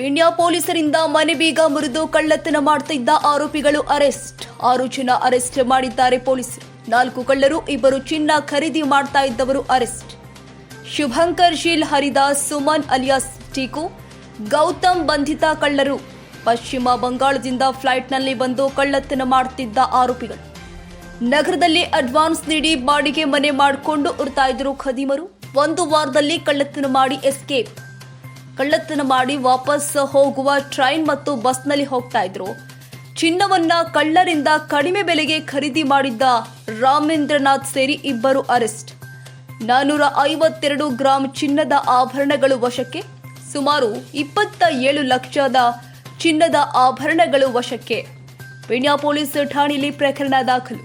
ಪೀಣ್ಯ ಪೊಲೀಸರಿಂದ ಮನೆ ಬೀಗ ಮುರಿದು ಕಳ್ಳತನ ಮಾಡ್ತಿದ್ದ ಆರೋಪಿಗಳು ಅರೆಸ್ಟ್. ಆರು ಜನ ಅರೆಸ್ಟ್ ಮಾಡಿದ್ದಾರೆ ಪೊಲೀಸರು. ನಾಲ್ಕು ಕಳ್ಳರು, ಇಬ್ಬರು ಚಿನ್ನ ಖರೀದಿ ಮಾಡ್ತಾ ಇದ್ದವರು ಅರೆಸ್ಟ್. ಶುಭಂಕರ್ ಶೀಲ್ ಹರಿದಾಸ್, ಸುಮನ್ ಅಲಿಯಾಸ್ ಟೀಕು, ಗೌತಮ್ ಬಂಧಿತ ಕಳ್ಳರು. ಪಶ್ಚಿಮ ಬಂಗಾಳದಿಂದ ಫ್ಲೈಟ್ನಲ್ಲಿ ಬಂದು ಕಳ್ಳತನ ಮಾಡುತ್ತಿದ್ದ ಆರೋಪಿಗಳು. ನಗರದಲ್ಲಿ ಅಡ್ವಾನ್ಸ್ ನೀಡಿ ಬಾಡಿಗೆ ಮನೆ ಮಾಡಿಕೊಂಡು ಇರ್ತಾ ಇದ್ರು ಖದೀಮರು. ಒಂದು ವಾರದಲ್ಲಿ ಕಳ್ಳತನ ಮಾಡಿ ಎಸ್ಕೇಪ್. ಕಳ್ಳತನ ಮಾಡಿ ವಾಪಸ್ ಹೋಗುವ ಟ್ರೈನ್ ಮತ್ತು ಬಸ್ನಲ್ಲಿ ಹೋಗ್ತಾ ಇದ್ರು. ಚಿನ್ನವನ್ನ ಕಳ್ಳರಿಂದ ಕಡಿಮೆ ಬೆಲೆಗೆ ಖರೀದಿ ಮಾಡಿದ್ದ ರಾಮೇಂದ್ರನಾಥ್ ಸೇರಿ ಇಬ್ಬರು ಅರೆಸ್ಟ್. ನಾನೂರ ಐವತ್ತೆರಡು ಗ್ರಾಂ ಚಿನ್ನದ ಆಭರಣಗಳು ವಶಕ್ಕೆ, ಸುಮಾರು ಇಪ್ಪತ್ತ ಏಳು ಲಕ್ಷದ ಚಿನ್ನದ ಆಭರಣಗಳು ವಶಕ್ಕೆ. ಪೀಣ್ಯ ಪೊಲೀಸ್ ಠಾಣೆಯಲ್ಲಿ ಪ್ರಕರಣ ದಾಖಲು.